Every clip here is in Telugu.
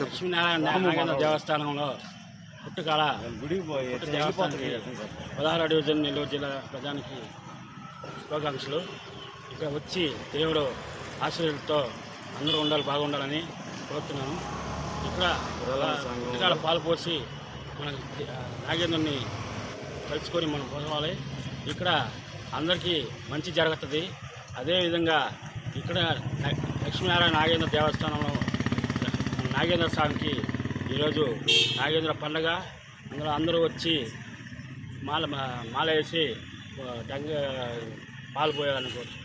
లక్ష్మీనారాయణ దేవస్థానంలో పుట్టుకాల దేవస్థానానికి పదహారు డివిజన్ నెల్లూరు జిల్లా ప్రజానికి శుభాకాంక్షలు ఇక్కడ వచ్చి దేవుడు ఆశీర్వాదంతో అందరూ ఉండాలి బాగుండాలని కోరుతున్నాను ఇక్కడ పుట్టుకాల పాల్పోసి మన నాగేంద్రుని కలుసుకొని మనం పోవాలి. ఇక్కడ అందరికీ మంచి జరుగుతుంది. అదేవిధంగా ఇక్కడ లక్ష్మీనారాయణ నాగేంద్ర దేవస్థానంలో నాగేంద్ర స్వామికి ఈరోజు నాగేంద్ర పండగ. అందులో అందరూ వచ్చి మాల మా- మాల వేసి డంగ పాలు పోయాలని కోరుతున్నాను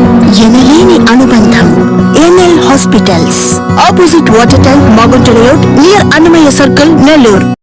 ఎనలేని అనుబంధం. NL hospitals. Opposite water tank Magunta road near Annamayya circle Nellore.